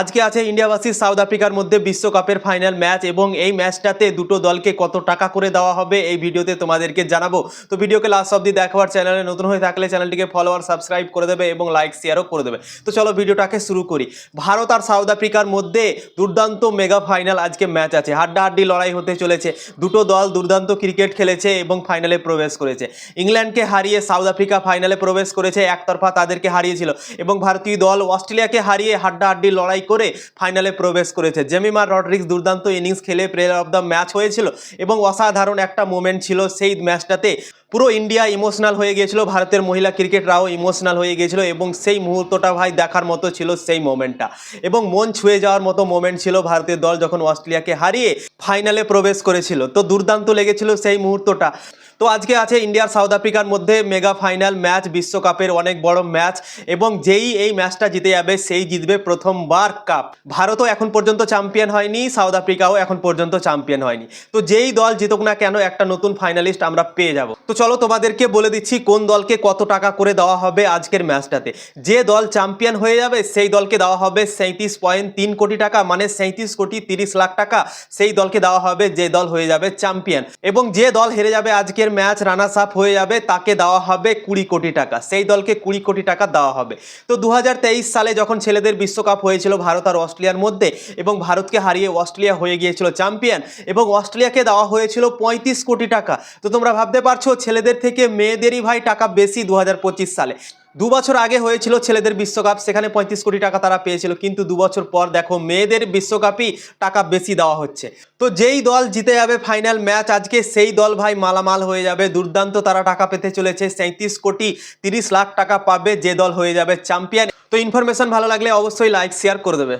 আজকে আছে India versus south আফ্রিকার মধ্যে বিশ্বকাপের ফাইনাল ম্যাচ এবং এই ম্যাচটাতে দুটো দলকে কত টাকা করে দেওয়া হবে এই ভিডিওতে তোমাদেরকে জানাব। তো ভিডিওকে লাস্ট অব্দি দেখাবার চ্যানেলে নতুন হয়ে থাকলে চ্যানেলটিকে ফলোয়ার সাবস্ক্রাইব করে দেবে এবং লাইক শেয়ারও করে দেবে। তো চলো ভিডিওটাকে শুরু করি। ভারত আর সাউথ আফ্রিকার মধ্যে দুর্দান্ত মেগা ফাইনাল আজকে ম্যাচ আছে। হাড্ডাহাড্ডি লড়াই হতে চলেছে। দুটো দল দুর্দান্ত ক্রিকেট খেলেছে এবং ফাইনালে প্রবেশ করেছে। ইংল্যান্ডকে হারিয়ে সাউথ আফ্রিকা ফাইনালে প্রবেশ করেছে। একতরফা তাদেরকে হারিয়েছিল এবং ভারতীয় দল অস্ট্রেলিয়াকে হারিয়ে হাড্ডাহাড্ডি লড়াই করে ফাইনালে প্রবেশ করেছে। জেমিমার রডরিক্স দুর্দান্ত ইনিংস খেলে প্লেয়ার অফ দ্য ম্যাচ হয়েছিল এবং অসাধারণ একটা মোমেন্ট ছিল সেই ম্যাচটাতে পুরো ইন্ডিয়া ইমোশনাল হয়ে গিয়েছিল, ভারতের মহিলা ক্রিকেটরাও ইমোশনাল হয়ে গিয়েছিল এবং সেই মুহূর্তটা ভাই দেখার মতো ছিল সেই মোমেন্টটা এবং মন ছুঁয়ে যাওয়ার মতো মোমেন্ট ছিল ভারতের দল যখন অস্ট্রেলিয়াকে হারিয়ে ফাইনালে প্রবেশ করেছিল। তো দুর্দান্ত লেগেছিল সেই মুহূর্তটা। তো আজকে আছে ইন্ডিয়ার সাউথ আফ্রিকার মধ্যে মেগা ফাইনাল ম্যাচ বিশ্বকাপের অনেক বড় ম্যাচ এবং যেই এই ম্যাচটা জিতে যাবে, সেই জিতবে প্রথমবার কাপ ভারতও এখন পর্যন্ত চ্যাম্পিয়ন হয়নি সাউথ আফ্রিকাও এখন পর্যন্ত চ্যাম্পিয়ন হয়নি। তো যেই দল জিতুক না কেন, একটা নতুন ফাইনালিস্ট আমরা পেয়ে যাব। তো চলো তোমাদেরকে বলে দিচ্ছি কোন দলকে কত টাকা করে দেওয়া হবে আজকের ম্যাচটাতে। যে দল চ্যাম্পিয়ন হয়ে যাবে, সেই দলকে দেওয়া হবে সাঁত্রিশ পয়েন্ট তিন কোটি টাকা মানে সাঁত্রিশ কোটি তিরিশ লাখ টাকা সেই দলকে দেওয়া হবে যে দল হয়ে যাবে চ্যাম্পিয়ন। এবং যে দল হেরে যাবে আজকের ম্যাচ, রানার্স আপ হয়ে যাবে, তাকে দেওয়া হবে কুড়ি কোটি টাকা, সেই দলকে কুড়ি কোটি টাকা দেওয়া হবে। তো দু হাজার তেইশ সালে যখন ছেলেদের বিশ্বকাপ হয়েছিল ভারত আর অস্ট্রেলিয়ার মধ্যে, এবং ভারতকে হারিয়ে অস্ট্রেলিয়া হয়ে গিয়েছিল চ্যাম্পিয়ন, এবং অস্ট্রেলিয়াকে দেওয়া হয়েছিল পঁয়ত্রিশ কোটি টাকা, তো তোমরা ভাবতে পারছ ছেলেদের থেকে মেয়েদেরই ভাই টাকা বেশি দু হাজার পঁচিশ সালে। দু বছর আগে হয়েছিল ছেলেদের বিশ্বকাপ, সেখানে পঁয়ত্রিশ কোটি টাকা তারা পেয়েছিল, কিন্তু দু বছর পর দেখো মেয়েদের বিশ্বকাপই টাকা বেশি দেওয়া হচ্ছে। তো যেই দল জিতে যাবে ফাইনাল ম্যাচ আজকে সেই দল ভাই মালামাল হয়ে যাবে, দুর্দান্ত তারা টাকা পেতে চলেছে সাঁত্রিশ কোটি তিরিশ লাখ টাকা পাবে যে দল হয়ে যাবে চ্যাম্পিয়ন তো ইনফরমেশন ভালো লাগলে অবশ্যই লাইক শেয়ার করে দেবে।